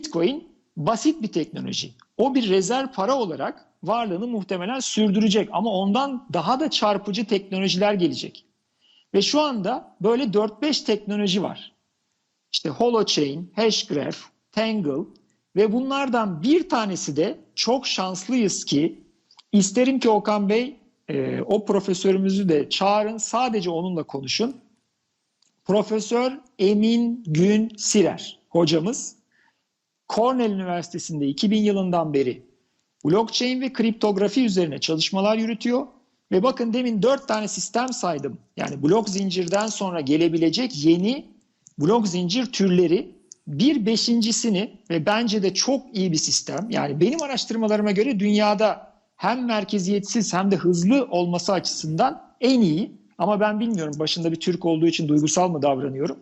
Bitcoin basit bir teknoloji. O bir rezerv para olarak varlığını muhtemelen sürdürecek ama ondan daha da çarpıcı teknolojiler gelecek. Ve şu anda böyle 4-5 teknoloji var. İşte Holochain, Hashgraph, Tangle ve bunlardan bir tanesi de çok şanslıyız ki isterim ki Okan Bey e, o profesörümüzü de çağırın sadece onunla konuşun. Profesör Emin Gün Sirer hocamız Cornell Üniversitesi'nde 2000 yılından beri blockchain ve kriptografi üzerine çalışmalar yürütüyor. Ve bakın demin dört tane sistem saydım. Yani blok zincirden sonra gelebilecek yeni blok zincir türleri bir beşincisini ve bence de çok iyi bir sistem. Yani benim araştırmalarıma göre dünyada hem merkeziyetsiz hem de hızlı olması açısından en iyi. Ama ben bilmiyorum başında bir Türk olduğu için duygusal mı davranıyorum.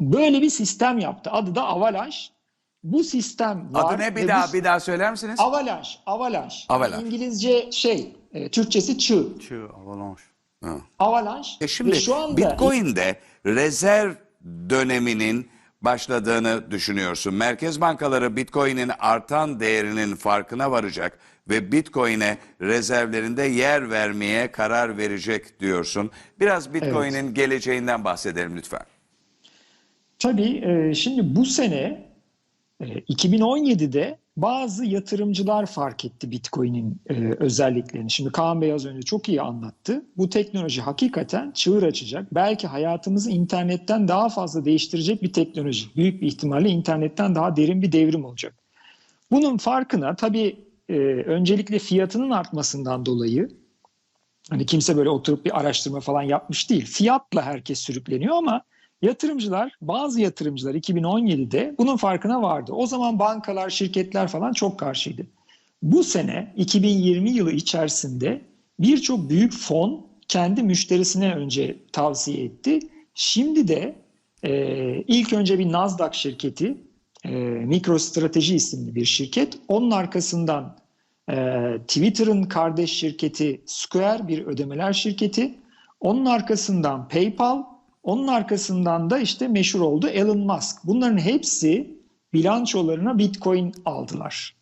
Böyle bir sistem yaptı. Adı da Avalanche. Bu sistem var. Adı ne bir daha bu- bir daha söyler misiniz? Avalanche, Avalanche. Avalanche. İngilizce şey, e, Türkçesi çığ. Çığ, avalanche. Ha. Avalanche. E şimdi ve şu anda Bitcoin'de rezerv döneminin başladığını düşünüyorsun. Merkez bankaları Bitcoin'in artan değerinin farkına varacak ve Bitcoin'e rezervlerinde yer vermeye karar verecek diyorsun. Biraz Bitcoin'in geleceğinden bahsedelim lütfen. Tabii e, şimdi bu sene e, 2017'de bazı yatırımcılar fark etti Bitcoin'in e, özelliklerini. Şimdi Kaan Bey az önce çok iyi anlattı. Bu teknoloji hakikaten çığır açacak. Belki hayatımızı internetten daha fazla değiştirecek bir teknoloji. Büyük bir ihtimalle internetten daha derin bir devrim olacak. Bunun farkına tabii e, öncelikle fiyatının artmasından dolayı hani kimse böyle oturup bir araştırma falan yapmış değil. Fiyatla herkes sürükleniyor ama yatırımcılar, bazı yatırımcılar 2017'de bunun farkına vardı. O zaman bankalar, şirketler falan çok karşıydı. Bu sene 2020 yılı içerisinde birçok büyük fon kendi müşterisine önce tavsiye etti. Şimdi de e, ilk önce bir Nasdaq şirketi, e, MicroStrateji isimli bir şirket. Onun arkasından e, Twitter'ın kardeş şirketi Square bir ödemeler şirketi. Onun arkasından PayPal, onun arkasından da işte meşhur oldu Elon Musk. Bunların hepsi bilançolarına Bitcoin aldılar.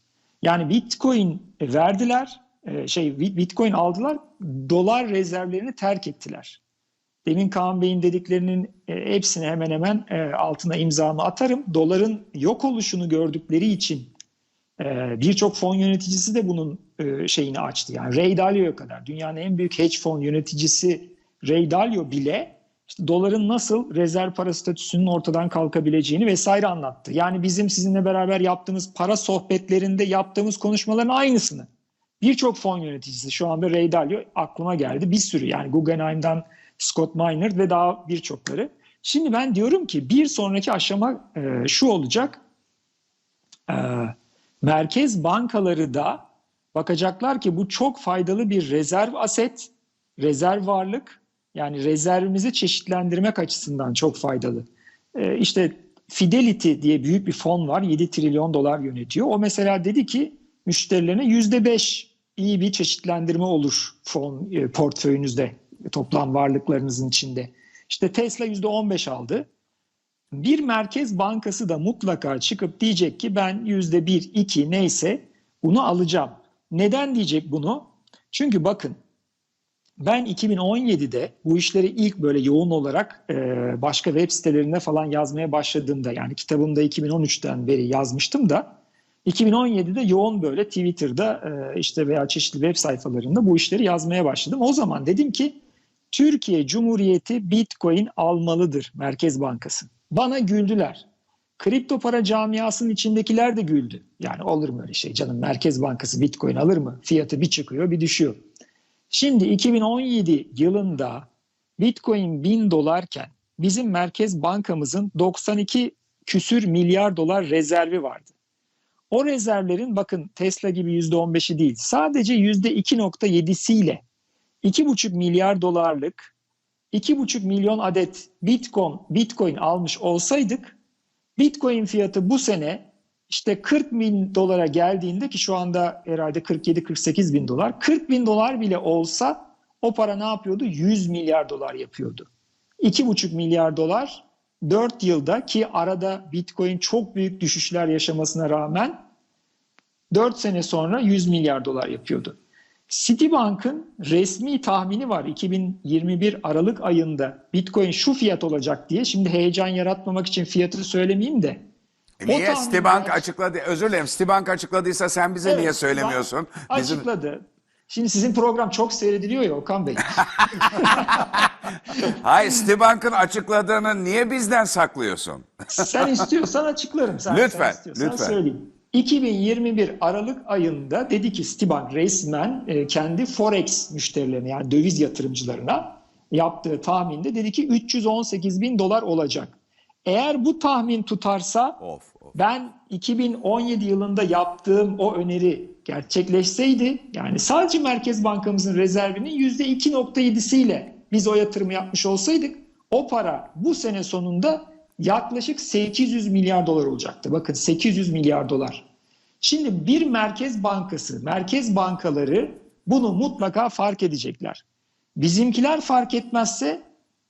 Yani Bitcoin verdiler, e, şey Bitcoin aldılar, dolar rezervlerini terk ettiler. Demin Kaan Bey'in dediklerinin e, hepsini hemen hemen e, altına imzamı atarım. Doların yok oluşunu gördükleri için birçok fon yöneticisi de bunun şeyini açtı. Yani Ray Dalio'ya kadar dünyanın en büyük hedge fon yöneticisi Ray Dalio bile işte doların nasıl rezerv para statüsünün ortadan kalkabileceğini vesaire anlattı. Yani bizim sizinle beraber yaptığımız para sohbetlerinde yaptığımız konuşmaların aynısını. Birçok fon yöneticisi şu anda Ray Dalio aklıma geldi. Bir sürü yani Guggenheim'dan Scott Minerd ve daha birçokları. Şimdi ben diyorum ki bir sonraki aşama e, şu olacak. E, merkez bankaları da bakacaklar ki bu çok faydalı bir rezerv aset, rezerv varlık. Yani rezervimizi çeşitlendirmek açısından çok faydalı. E, işte Fidelity diye büyük bir fon var. 7 trilyon dolar yönetiyor. O mesela dedi ki müşterilerine %5 iyi bir çeşitlendirme olur fon e, portföyünüzde toplam varlıklarınızın içinde. İşte Tesla %15 aldı. Bir merkez bankası da mutlaka çıkıp diyecek ki ben %1, 2 neyse bunu alacağım. Neden diyecek bunu? Çünkü bakın ben 2017'de bu işleri ilk böyle yoğun olarak e, başka web sitelerinde falan yazmaya başladığımda yani kitabımda 2013'ten beri yazmıştım da 2017'de yoğun böyle Twitter'da e, işte veya çeşitli web sayfalarında bu işleri yazmaya başladım. O zaman dedim ki Türkiye Cumhuriyeti Bitcoin almalıdır Merkez Bankası. Bana güldüler. Kripto para camiasının içindekiler de güldü. Yani olur mu öyle şey canım Merkez Bankası Bitcoin alır mı? Fiyatı bir çıkıyor bir düşüyor. Şimdi 2017 yılında Bitcoin 1000 dolarken bizim Merkez Bankamızın 92 küsür milyar dolar rezervi vardı. O rezervlerin bakın Tesla gibi %15'i değil sadece %2.7'siyle 2,5 milyar dolarlık 2,5 milyon adet Bitcoin, Bitcoin almış olsaydık Bitcoin fiyatı bu sene işte 40 bin dolara geldiğinde ki şu anda herhalde 47-48 bin dolar 40 bin dolar bile olsa o para ne yapıyordu? 100 milyar dolar yapıyordu. 2,5 milyar dolar 4 yılda ki arada Bitcoin çok büyük düşüşler yaşamasına rağmen 4 sene sonra 100 milyar dolar yapıyordu. Citibank'ın resmi tahmini var 2021 Aralık ayında Bitcoin şu fiyat olacak diye. Şimdi heyecan yaratmamak için fiyatı söylemeyeyim de. Niye tahminler- Citibank açıkladı? Özür dilerim. Citibank açıkladıysa sen bize Evet, niye söylemiyorsun? Bizim Açıkladı. Şimdi sizin program çok seyrediliyor ya Okan Bey. Hayır, Citibank'ın açıkladığını niye bizden saklıyorsun? Sen istiyorsan açıklarım. Sen, Lütfen, sen istiyorsan lütfen. söyleyeyim. 2021 Aralık ayında dedi ki Citibank resmen e, kendi forex müşterilerine yani döviz yatırımcılarına yaptığı tahminde dedi ki 318 bin dolar olacak. Eğer bu tahmin tutarsa Of, of. ben 2017 yılında yaptığım o öneri gerçekleşseydi yani sadece Merkez Bankamızın rezervinin %2.7'siyle biz o yatırımı yapmış olsaydık o para bu sene sonunda yaklaşık 800 milyar dolar olacaktı. Bakın 800 milyar dolar. Şimdi bir merkez bankası, merkez bankaları bunu mutlaka fark edecekler. Bizimkiler fark etmezse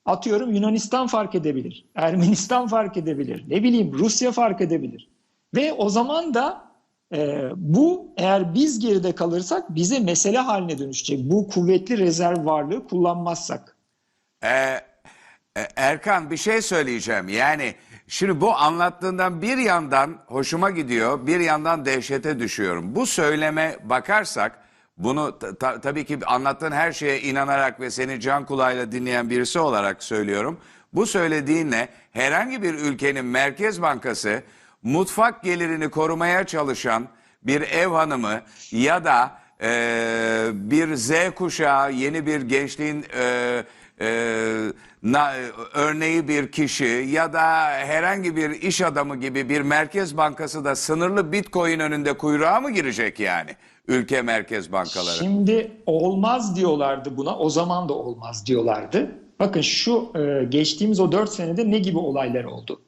atıyorum Yunanistan fark edebilir, Ermenistan fark edebilir, ne bileyim Rusya fark edebilir. Ve o zaman da e, bu eğer biz geride kalırsak bize mesele haline dönüşecek. Bu kuvvetli rezerv varlığı kullanmazsak. Ee, Erkan bir şey söyleyeceğim. Yani şimdi bu anlattığından bir yandan hoşuma gidiyor, bir yandan dehşete düşüyorum. Bu söyleme bakarsak bunu ta- ta- tabii ki anlattığın her şeye inanarak ve seni can kulağıyla dinleyen birisi olarak söylüyorum. Bu söylediğinle herhangi bir ülkenin merkez bankası mutfak gelirini korumaya çalışan bir ev hanımı ya da e, bir Z kuşağı yeni bir gençliğin e, e, na- örneği bir kişi ya da herhangi bir iş adamı gibi bir merkez bankası da sınırlı bitcoin önünde kuyruğa mı girecek yani ülke merkez bankaları? Şimdi olmaz diyorlardı buna. O zaman da olmaz diyorlardı. Bakın şu e, geçtiğimiz o 4 senede ne gibi olaylar oldu?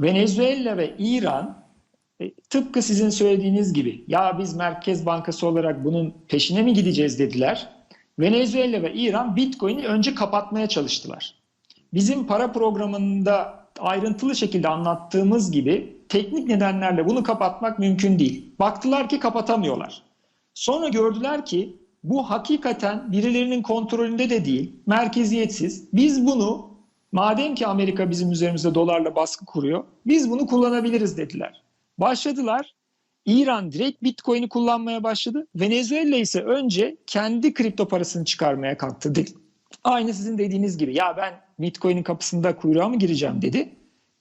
Venezuela ve İran e, tıpkı sizin söylediğiniz gibi ya biz Merkez Bankası olarak bunun peşine mi gideceğiz dediler. Venezuela ve İran Bitcoin'i önce kapatmaya çalıştılar. Bizim para programında ayrıntılı şekilde anlattığımız gibi teknik nedenlerle bunu kapatmak mümkün değil. Baktılar ki kapatamıyorlar. Sonra gördüler ki bu hakikaten birilerinin kontrolünde de değil, merkeziyetsiz. Biz bunu madem ki Amerika bizim üzerimizde dolarla baskı kuruyor, biz bunu kullanabiliriz dediler. Başladılar. İran direkt Bitcoin'i kullanmaya başladı. Venezuela ise önce kendi kripto parasını çıkarmaya kalktı. Aynı sizin dediğiniz gibi ya ben Bitcoin'in kapısında kuyruğa mı gireceğim dedi.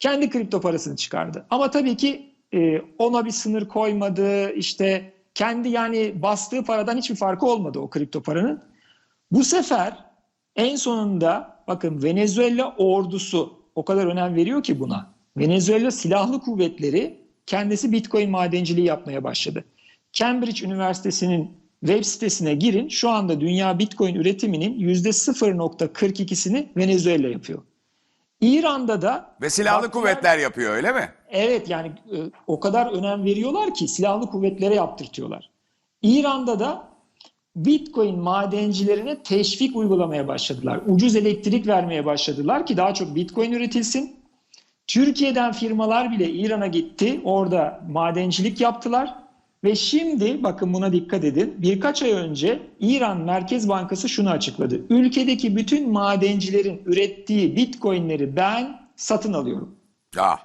Kendi kripto parasını çıkardı. Ama tabii ki e, ona bir sınır koymadı. İşte kendi yani bastığı paradan hiçbir farkı olmadı o kripto paranın. Bu sefer en sonunda bakın Venezuela ordusu o kadar önem veriyor ki buna. Venezuela silahlı kuvvetleri kendisi Bitcoin madenciliği yapmaya başladı. Cambridge Üniversitesi'nin web sitesine girin. Şu anda dünya Bitcoin üretiminin %0.42'sini Venezuela yapıyor. İran'da da Ve silahlı baktılar- kuvvetler yapıyor öyle mi? Evet yani e, o kadar önem veriyorlar ki silahlı kuvvetlere yaptırtıyorlar. İran'da da Bitcoin madencilerine teşvik uygulamaya başladılar. Ucuz elektrik vermeye başladılar ki daha çok Bitcoin üretilsin. Türkiye'den firmalar bile İran'a gitti. Orada madencilik yaptılar. Ve şimdi bakın buna dikkat edin. Birkaç ay önce İran Merkez Bankası şunu açıkladı. Ülkedeki bütün madencilerin ürettiği Bitcoin'leri ben satın alıyorum Ah.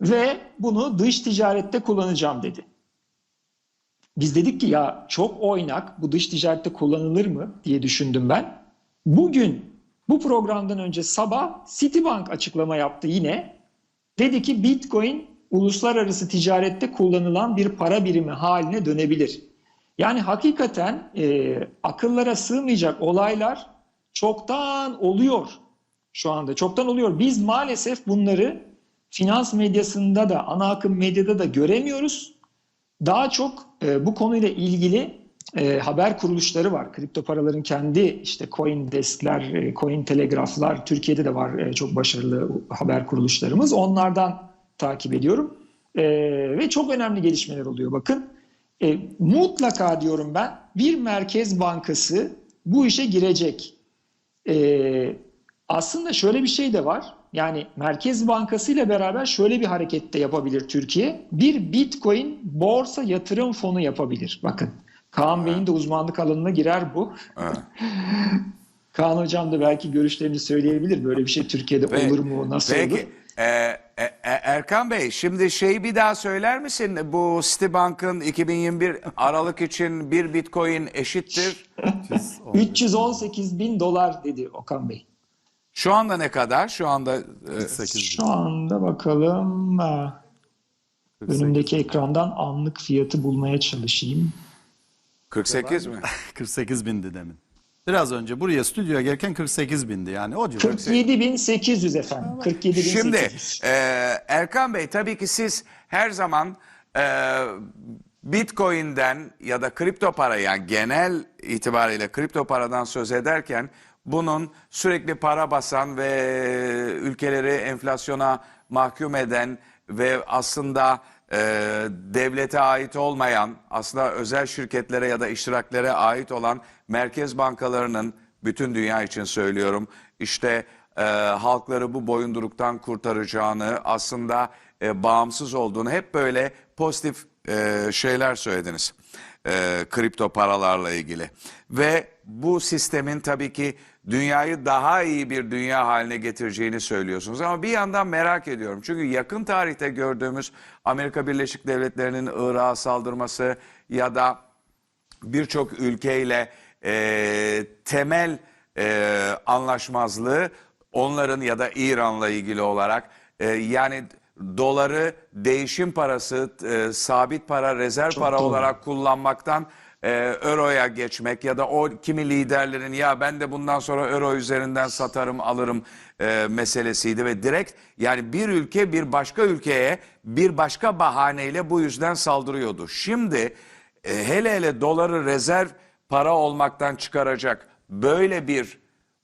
ve bunu dış ticarette kullanacağım dedi. Biz dedik ki ya çok oynak bu dış ticarette kullanılır mı diye düşündüm ben. Bugün bu programdan önce sabah Citibank açıklama yaptı yine. Dedi ki Bitcoin uluslararası ticarette kullanılan bir para birimi haline dönebilir. Yani hakikaten e, akıllara sığmayacak olaylar çoktan oluyor şu anda. Çoktan oluyor. Biz maalesef bunları finans medyasında da ana akım medyada da göremiyoruz. Daha çok e, bu konuyla ilgili e, haber kuruluşları var. Kripto paraların kendi işte Coindesk'ler, e, Cointelegraph'lar Türkiye'de de var e, çok başarılı haber kuruluşlarımız. Onlardan takip ediyorum. E, ve çok önemli gelişmeler oluyor bakın. E, mutlaka diyorum ben bir merkez bankası bu işe girecek. E, Aslında şöyle bir şey de var. Yani Merkez Bankası ile beraber şöyle bir hareket de yapabilir Türkiye. Bir Bitcoin borsa yatırım fonu yapabilir. Bakın Kaan Bey'in de uzmanlık alanına girer bu. Kaan Hocam da belki görüşlerini söyleyebilir. Böyle bir şey Türkiye'de Ve- olur mu, nasıl Peki, olur? E, e, e, Erkan Bey şimdi şeyi bir daha söyler misin? Bu Citibank'ın 2021 Aralık için bir Bitcoin eşittir. 318 bin dolar dedi Okan Bey. Şu anda ne kadar? Şu anda e, 8 Şu anda bakalım. ha, Önümdeki ekrandan anlık fiyatı bulmaya çalışayım. 48 mi? 48 bindi demin. Biraz önce buraya stüdyoya gelirken 48 bindi yani o civar. 47.800 efendim. 47.800. Şimdi e, Erkan Bey tabii ki siz her zaman e, Bitcoin'den ya da kripto para yani genel itibariyle kripto paradan söz ederken bunun sürekli para basan ve ülkeleri enflasyona mahkum eden ve aslında e, devlete ait olmayan aslında özel şirketlere ya da iştiraklere ait olan merkez bankalarının bütün dünya için söylüyorum işte e, halkları bu boyunduruktan kurtaracağını aslında e, bağımsız olduğunu hep böyle pozitif e, şeyler söylediniz e, kripto paralarla ilgili. Ve bu sistemin tabii ki dünyayı daha iyi bir dünya haline getireceğini söylüyorsunuz. Ama bir yandan merak ediyorum. Çünkü yakın tarihte gördüğümüz Amerika Birleşik Devletleri'nin Irak'a saldırması ya da birçok ülkeyle e, temel e, anlaşmazlığı onların ya da İran'la ilgili olarak e, yani doları değişim parası, e, sabit para, rezerv para doğru. olarak kullanmaktan e, euroya geçmek ya da o kimi liderlerin ya ben de bundan sonra euro üzerinden satarım alırım e, meselesiydi ve direkt yani bir ülke bir başka ülkeye bir başka bahaneyle bu yüzden saldırıyordu. Şimdi e, hele hele doları rezerv para olmaktan çıkaracak böyle bir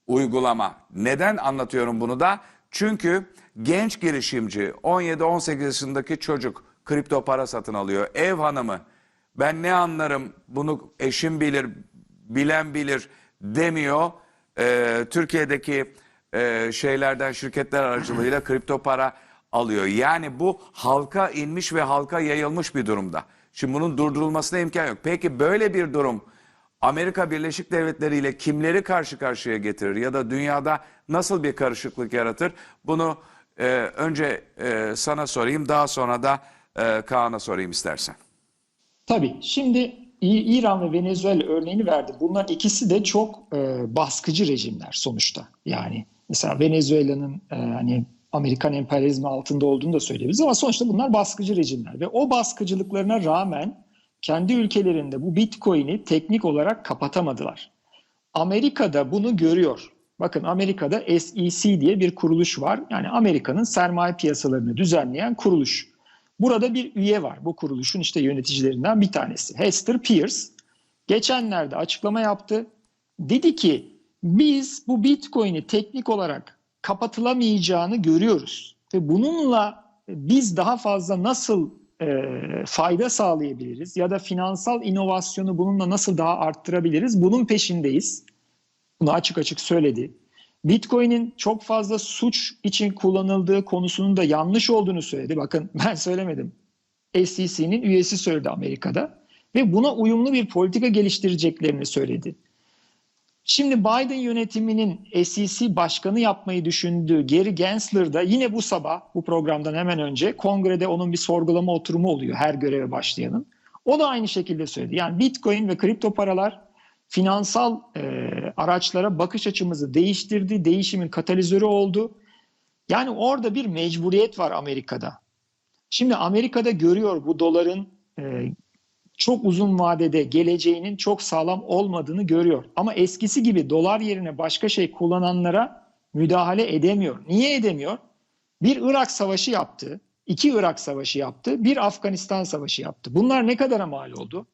uygulama. Neden anlatıyorum bunu da? Çünkü genç girişimci 17-18 yaşındaki çocuk kripto para satın alıyor. Ev hanımı ben ne anlarım bunu eşim bilir bilen bilir demiyor. Ee, Türkiye'deki e, şeylerden şirketler aracılığıyla kripto para alıyor. Yani bu halka inmiş ve halka yayılmış bir durumda. Şimdi bunun durdurulmasına imkan yok. Peki böyle bir durum Amerika Birleşik Devletleri ile kimleri karşı karşıya getirir ya da dünyada nasıl bir karışıklık yaratır? Bunu e, önce e, sana sorayım daha sonra da e, Kaan'a sorayım istersen. Tabii. Şimdi İran ve Venezuela örneğini verdi. Bunlar ikisi de çok e, baskıcı rejimler sonuçta. Yani mesela Venezuela'nın e, hani Amerikan emperyalizmi altında olduğunu da söyleyebiliriz ama sonuçta bunlar baskıcı rejimler ve o baskıcılıklarına rağmen kendi ülkelerinde bu Bitcoin'i teknik olarak kapatamadılar. Amerika'da bunu görüyor. Bakın Amerika'da SEC diye bir kuruluş var. Yani Amerika'nın sermaye piyasalarını düzenleyen kuruluş. Burada bir üye var. Bu kuruluşun işte yöneticilerinden bir tanesi. Hester Pierce geçenlerde açıklama yaptı. Dedi ki biz bu Bitcoin'i teknik olarak kapatılamayacağını görüyoruz. Ve bununla biz daha fazla nasıl e, fayda sağlayabiliriz ya da finansal inovasyonu bununla nasıl daha arttırabiliriz bunun peşindeyiz. Bunu açık açık söyledi. Bitcoin'in çok fazla suç için kullanıldığı konusunun da yanlış olduğunu söyledi. Bakın ben söylemedim. SEC'nin üyesi söyledi Amerika'da ve buna uyumlu bir politika geliştireceklerini söyledi. Şimdi Biden yönetiminin SEC başkanı yapmayı düşündüğü Gary Gensler da yine bu sabah bu programdan hemen önce kongrede onun bir sorgulama oturumu oluyor her göreve başlayanın. O da aynı şekilde söyledi. Yani Bitcoin ve kripto paralar finansal e, araçlara bakış açımızı değiştirdi, değişimin katalizörü oldu. Yani orada bir mecburiyet var Amerika'da. Şimdi Amerika'da görüyor bu doların e, çok uzun vadede geleceğinin çok sağlam olmadığını görüyor. Ama eskisi gibi dolar yerine başka şey kullananlara müdahale edemiyor. Niye edemiyor? Bir Irak savaşı yaptı, iki Irak savaşı yaptı, bir Afganistan savaşı yaptı. Bunlar ne kadara mal oldu?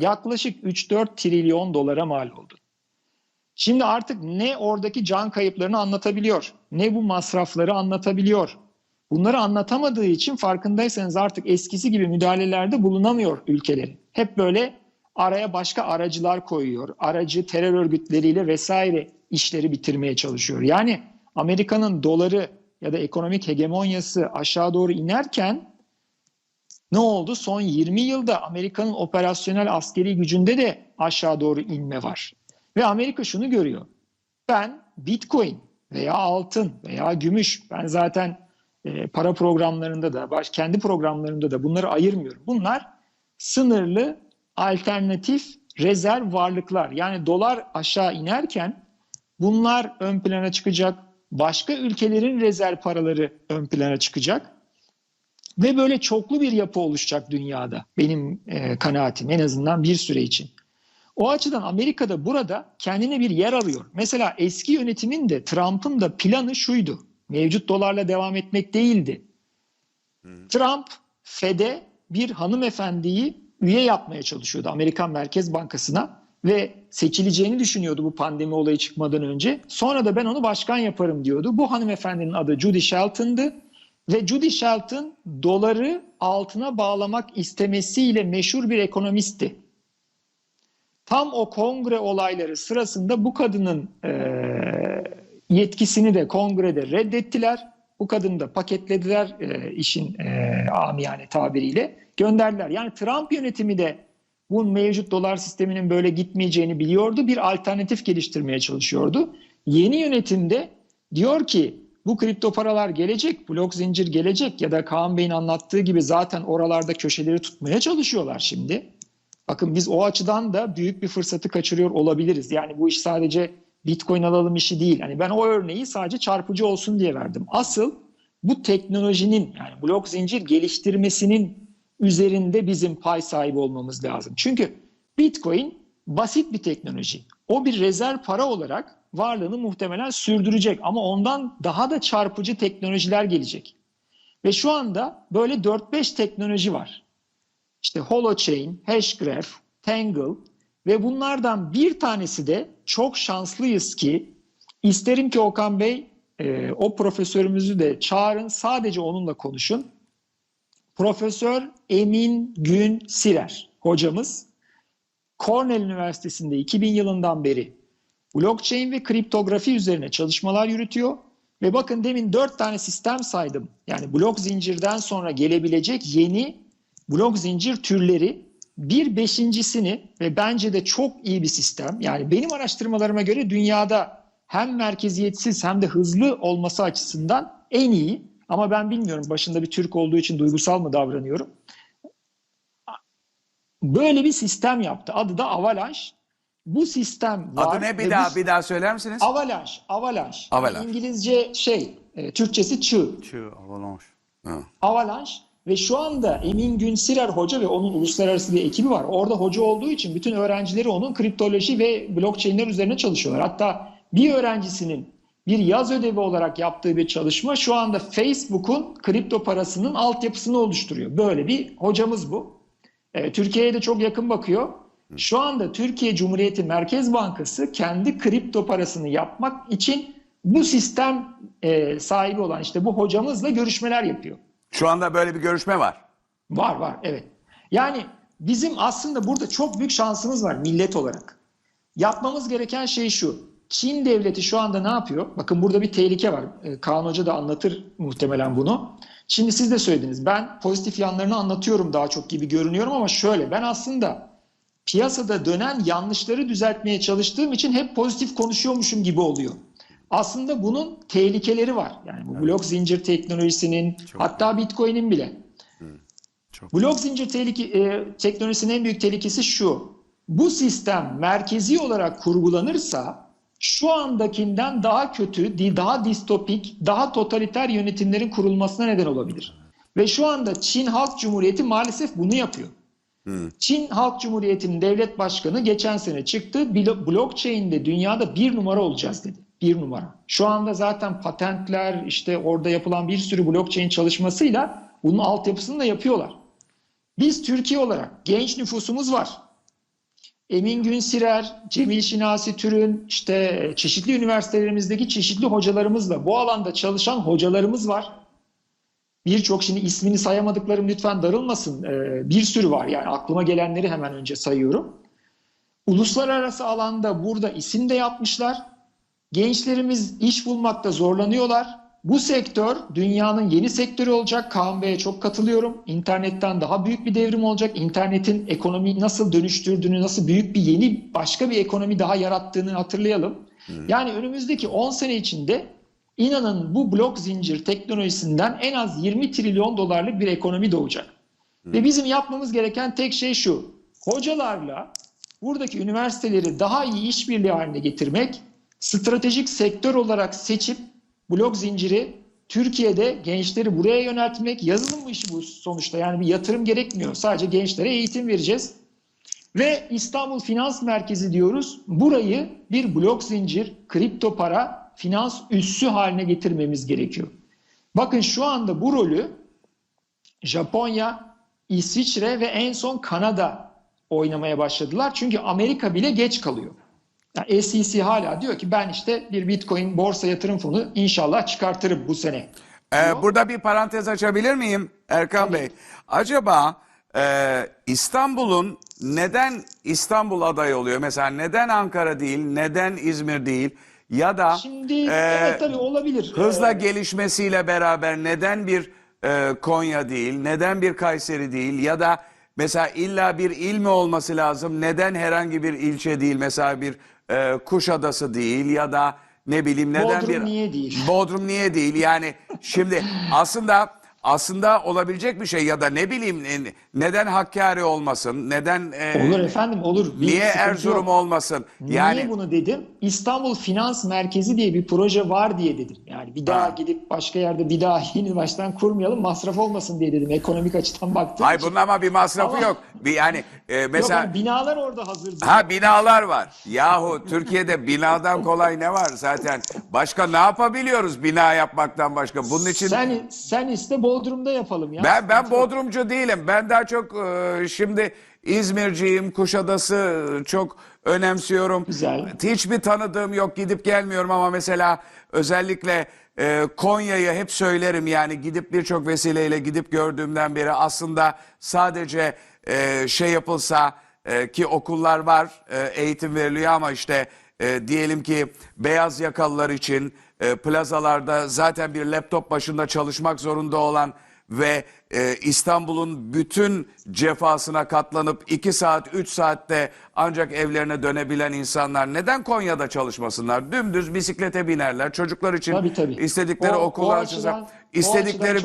Yaklaşık 3-4 trilyon dolara mal oldu. Şimdi artık ne oradaki can kayıplarını anlatabiliyor, ne bu masrafları anlatabiliyor. Bunları anlatamadığı için farkındaysanız artık eskisi gibi müdahalelerde bulunamıyor ülkeleri. Hep böyle araya başka aracılar koyuyor. Aracı terör örgütleriyle vesaire işleri bitirmeye çalışıyor. Yani Amerika'nın doları ya da ekonomik hegemonyası aşağı doğru inerken ne oldu? Son 20 yılda Amerika'nın operasyonel askeri gücünde de aşağı doğru inme var. Ve Amerika şunu görüyor. Ben Bitcoin veya altın veya gümüş ben zaten e, para programlarında da baş, kendi programlarımda da bunları ayırmıyorum. Bunlar sınırlı alternatif rezerv varlıklar. Yani dolar aşağı inerken bunlar ön plana çıkacak. Başka ülkelerin rezerv paraları ön plana çıkacak. Ve böyle çoklu bir yapı oluşacak dünyada. Benim e, kanaatim en azından bir süre için. O açıdan Amerika'da burada kendine bir yer arıyor. Mesela eski yönetimin de Trump'ın da planı şuydu. Mevcut dolarla devam etmek değildi. Trump Fed'e bir hanımefendiyi üye yapmaya çalışıyordu Amerikan Merkez Bankası'na ve seçileceğini düşünüyordu bu pandemi olayı çıkmadan önce. Sonra da ben onu başkan yaparım diyordu. Bu hanımefendinin adı Judy Shelton'dı ve Judy Shelton doları altına bağlamak istemesiyle meşhur bir ekonomistti. Tam o kongre olayları sırasında bu kadının e, yetkisini de kongrede reddettiler. Bu kadını da paketlediler e, işin e, amiyane tabiriyle gönderdiler. Yani Trump yönetimi de bu mevcut dolar sisteminin böyle gitmeyeceğini biliyordu. Bir alternatif geliştirmeye çalışıyordu. Yeni yönetimde diyor ki bu kripto paralar gelecek, blok zincir gelecek ya da Kaan Bey'in anlattığı gibi zaten oralarda köşeleri tutmaya çalışıyorlar şimdi. Bakın biz o açıdan da büyük bir fırsatı kaçırıyor olabiliriz. Yani bu iş sadece Bitcoin alalım işi değil. Hani ben o örneği sadece çarpıcı olsun diye verdim. Asıl bu teknolojinin yani blok zincir geliştirmesinin üzerinde bizim pay sahibi olmamız lazım. Çünkü Bitcoin basit bir teknoloji. O bir rezerv para olarak varlığını muhtemelen sürdürecek ama ondan daha da çarpıcı teknolojiler gelecek. Ve şu anda böyle 4-5 teknoloji var. İşte Holochain, Hashgraph, Tangle ve bunlardan bir tanesi de çok şanslıyız ki isterim ki Okan Bey e, o profesörümüzü de çağırın sadece onunla konuşun. Profesör Emin Gün Sirer hocamız Cornell Üniversitesi'nde 2000 yılından beri blockchain ve kriptografi üzerine çalışmalar yürütüyor. Ve bakın demin dört tane sistem saydım. Yani blok zincirden sonra gelebilecek yeni blok zincir türleri bir beşincisini ve bence de çok iyi bir sistem. Yani benim araştırmalarıma göre dünyada hem merkeziyetsiz hem de hızlı olması açısından en iyi. Ama ben bilmiyorum başında bir Türk olduğu için duygusal mı davranıyorum. Böyle bir sistem yaptı. Adı da Avalanche. Bu sistem var. Adı ne bir bu- daha bir daha söyler misiniz? Avalanche, Avalanche. Avalanche. İngilizce şey, e, Türkçesi çığ. Çığ, avalanche. Ha. Avalanche ve şu anda Emin Günsirer Hoca ve onun uluslararası bir ekibi var. Orada hoca olduğu için bütün öğrencileri onun kriptoloji ve blockchain'ler üzerine çalışıyorlar. Hatta bir öğrencisinin bir yaz ödevi olarak yaptığı bir çalışma şu anda Facebook'un kripto parasının altyapısını oluşturuyor. Böyle bir hocamız bu. E, Türkiye'ye de çok yakın bakıyor. Şu anda Türkiye Cumhuriyeti Merkez Bankası kendi kripto parasını yapmak için bu sistem e, sahibi olan işte bu hocamızla görüşmeler yapıyor. Şu anda böyle bir görüşme var. Var var evet. Yani bizim aslında burada çok büyük şansımız var millet olarak. Yapmamız gereken şey şu. Çin devleti şu anda ne yapıyor? Bakın burada bir tehlike var. Ee, Kaan Hoca da anlatır muhtemelen bunu. Şimdi siz de söylediniz. Ben pozitif yanlarını anlatıyorum daha çok gibi görünüyorum ama şöyle. Ben aslında piyasada dönen yanlışları düzeltmeye çalıştığım için hep pozitif konuşuyormuşum gibi oluyor. Aslında bunun tehlikeleri var. Yani bu blok zincir teknolojisinin hatta Bitcoin'in bile. Çok Blok zincir tehlike, e, teknolojisinin en büyük tehlikesi şu. Bu sistem merkezi olarak kurgulanırsa şu andakinden daha kötü, daha distopik, daha totaliter yönetimlerin kurulmasına neden olabilir. Ve şu anda Çin Halk Cumhuriyeti maalesef bunu yapıyor. Çin Halk Cumhuriyeti'nin devlet başkanı geçen sene çıktı. "Blo- Blockchain'de dünyada bir numara olacağız dedi. Bir numara. Şu anda zaten patentler işte orada yapılan bir sürü blockchain çalışmasıyla bunun altyapısını da yapıyorlar. Biz Türkiye olarak genç nüfusumuz var. Emin Günsirer, Cemil Şinasi Türün, işte çeşitli üniversitelerimizdeki çeşitli hocalarımızla bu alanda çalışan hocalarımız var. Birçok şimdi ismini sayamadıklarım lütfen darılmasın. Ee, bir sürü var yani aklıma gelenleri hemen önce sayıyorum. Uluslararası alanda burada isim de yapmışlar. Gençlerimiz iş bulmakta zorlanıyorlar. Bu sektör dünyanın yeni sektörü olacak. Kaan Bey'e çok katılıyorum. İnternetten daha büyük bir devrim olacak. İnternetin ekonomiyi nasıl dönüştürdüğünü, nasıl büyük bir yeni başka bir ekonomi daha yarattığını hatırlayalım. Yani önümüzdeki 10 sene içinde inanın bu blok zincir teknolojisinden en az 20 trilyon dolarlık bir ekonomi doğacak. Ve bizim yapmamız gereken tek şey şu. Hocalarla buradaki üniversiteleri daha iyi işbirliği haline getirmek, stratejik sektör olarak seçip blok zinciri Türkiye'de gençleri buraya yöneltmek, yazılım bu işi bu sonuçta. Yani bir yatırım gerekmiyor. Sadece gençlere eğitim vereceğiz. Ve İstanbul Finans Merkezi diyoruz. Burayı bir blok zincir, kripto para, finans üssü haline getirmemiz gerekiyor. Bakın şu anda bu rolü Japonya, İsviçre ve en son Kanada oynamaya başladılar. Çünkü Amerika bile geç kalıyor. Yani SEC hala diyor ki ben işte bir Bitcoin borsa yatırım fonu inşallah çıkartırım bu sene. Ee, burada bir parantez açabilir miyim Erkan Bey? Acaba e, İstanbul'un neden İstanbul adayı oluyor? Mesela neden Ankara değil, neden İzmir değil? Ya da Şimdi e, evet tabii olabilir. hızla Ee, gelişmesiyle beraber neden bir e, Konya değil, neden bir Kayseri değil ya da mesela illa bir il mi olması lazım? Neden herhangi bir ilçe değil? Mesela bir e, Kuşadası değil ya da ne bileyim neden Bodrum bir niye değil? Bodrum niye değil? Yani şimdi aslında aslında olabilecek bir şey ya da ne bileyim e, neden Hakkari olmasın? Neden e, Olur efendim olur. Bir niye sıkıntı Erzurum yok. olmasın? Yani Niye bunu dedim? İstanbul Finans Merkezi diye bir proje var diye dedim. Yani bir daha Ha. gidip başka yerde bir daha yeni baştan kurmayalım masraf olmasın diye dedim. Ekonomik açıdan baktığım Hayır için. bunun ama bir masrafı Ama- yok. Bir yani e, Yok, mesela hani binalar orada hazır. Ha binalar var. Yahu Türkiye'de binadan kolay ne var zaten? Başka ne yapabiliyoruz bina yapmaktan başka? Bunun için Sen, sen iste Bodrum'da yapalım ya. ben ben Bodrumcu değilim. Ben daha çok e, şimdi İzmirciyim, Kuşadası çok önemsiyorum. Güzel. Hiçbir tanıdığım yok, gidip gelmiyorum ama mesela özellikle e, Konya'yı hep söylerim yani gidip birçok vesileyle gidip gördüğümden beri aslında sadece e, şey yapılsa e, ki okullar var, e, eğitim veriliyor ama işte e, diyelim ki beyaz yakalılar için e, plazalarda zaten bir laptop başında çalışmak zorunda olan ve e, İstanbul'un bütün cefasına katlanıp 2 saat 3 saatte ancak evlerine dönebilen insanlar neden Konya'da çalışmasınlar? Dümdüz bisiklete binerler. Çocuklar için Tabii, tabii. istedikleri O- okulu o açacak. istedikleri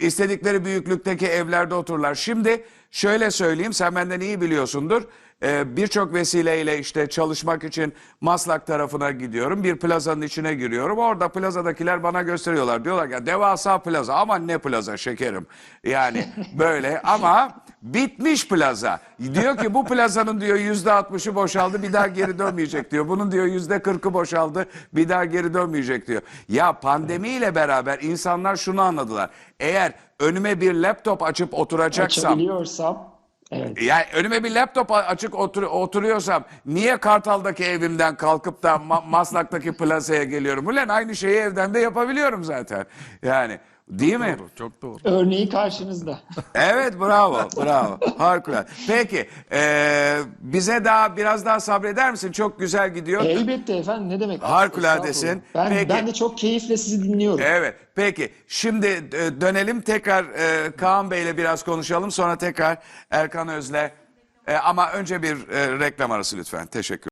istedikleri büyüklükteki evlerde otururlar. Şimdi şöyle söyleyeyim sen benden iyi biliyorsundur. Ee, Birçok vesileyle işte çalışmak için Maslak tarafına gidiyorum. Bir plazanın içine giriyorum. Orada plazadakiler bana gösteriyorlar. Diyorlar ki "Ya devasa plaza ama ne plaza şekerim. Yani böyle ama bitmiş plaza. Diyor ki bu plazanın diyor yüzde altmışı boşaldı bir daha geri dönmeyecek diyor. Bunun diyor yüzde kırkı boşaldı bir daha geri dönmeyecek diyor. Ya pandemiyle beraber insanlar şunu anladılar. Eğer önüme bir laptop açıp oturacaksam Açabiliyorsam. Evet. yani önüme bir laptop açık otur, oturuyorsam niye Kartal'daki evimden kalkıp da Ma- Maslak'taki plazaya geliyorum? Ulan aynı şeyi evden de yapabiliyorum zaten. Yani değil mi? Çok doğru. Örneği karşınızda. Evet bravo bravo harikulade. Peki eee, bize daha biraz daha sabreder misin? Çok güzel gidiyor. Elbette efendim ne demek? Harikuladesin. Ben, Peki. ben de çok keyifle sizi dinliyorum. Evet peki şimdi e, dönelim tekrar e, Kaan Bey'le biraz konuşalım sonra tekrar Erkan Öz'le E, ama önce bir e, reklam arası lütfen teşekkür